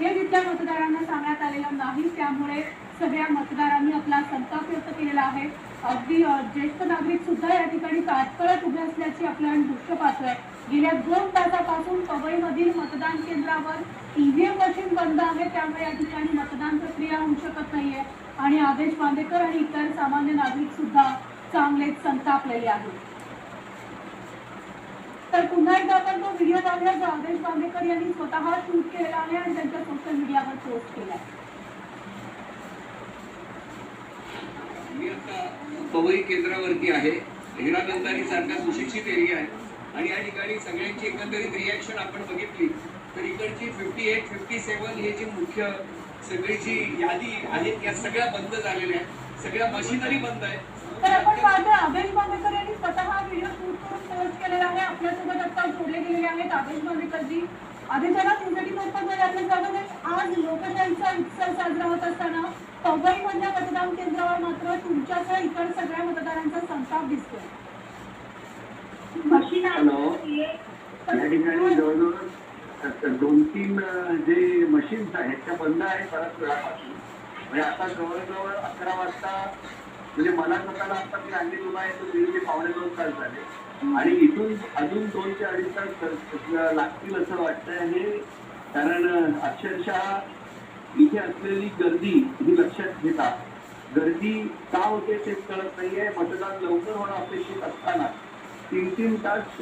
हे मुद्दा मतदारांना सांगण्यात आलेलं नाही त्यामुळे सगळ्या मतदारांनी आपला संताप व्यक्त केलेला आहे. अगदी ज्येष्ठ नागरिक सुद्धा या ठिकाणी ताटकळत उभे असल्याची आपल्याला दृश्य पाहतोय. गेल्या दोन तासापासून पवईमधील मतदान केंद्रावर ईव्हीएम मशीन बंद आहे त्यामुळे या ठिकाणी मतदान प्रक्रिया होऊ शकत नाहीये. आणि आदेश बांदेकर आणि इतर सामान्य नागरिक सुद्धा चांगलेच संतापलेले आहेत. तर पुन्हा एकदा आपण तो व्हिडिओ जो आदेश बांदेकर यांनी स्वतः शूट केलेला आहे आणि त्यांच्या सोशल मीडियावर पोस्ट केला आहे. मी आता पवई केंद्रावरती आहे. हिरानंदानी सारखा सुशिक्षित एरिया आहे. आणि या ठिकाणी सगळ्यांची एकंदरीत रिॲक्शन आपण बघितली तर इकडची फिफ्टी एट फिफ्टी सेवन हे जी मुख्य सगळी जी यादी आहे त्या सगळ्या बंद झालेल्या आहेत. सगळ्या मशिनरी बंद आहे तर आपण पाहतोय आदेश बांदेकर यांनी स्वतः आहेत आदेश बांदेकरजी आदेशाला तुमच्यासाठी मोफत आपलं स्वागत आहे आज लोकशाहीचा उत्सव साजरा होत असताना पवईमधल्या मतदान केंद्रावर मात्र तुमच्यासह इतर सगळ्या मतदारांचा संताप दिसतोय. जवळजवळ दोन तीन जे मशीन्स आहेत त्या बंद आहेत बऱ्याच वेळापासून. म्हणजे आता जवळजवळ अकरा वाजता म्हणजे मला स्वतःला आता मी आणली तुला आहे ते पावणे दोन तास झाले. आणि इथून अजून दोन ते अडीच तास लागतील असं वाटतंय हे कारण अक्षरशः इथे असलेली गर्दी ही लक्षात घेता. गर्दी का होते ते कळत नाहीये. मतदान लवकर होणं अपेक्षित असताना तीन तीन तास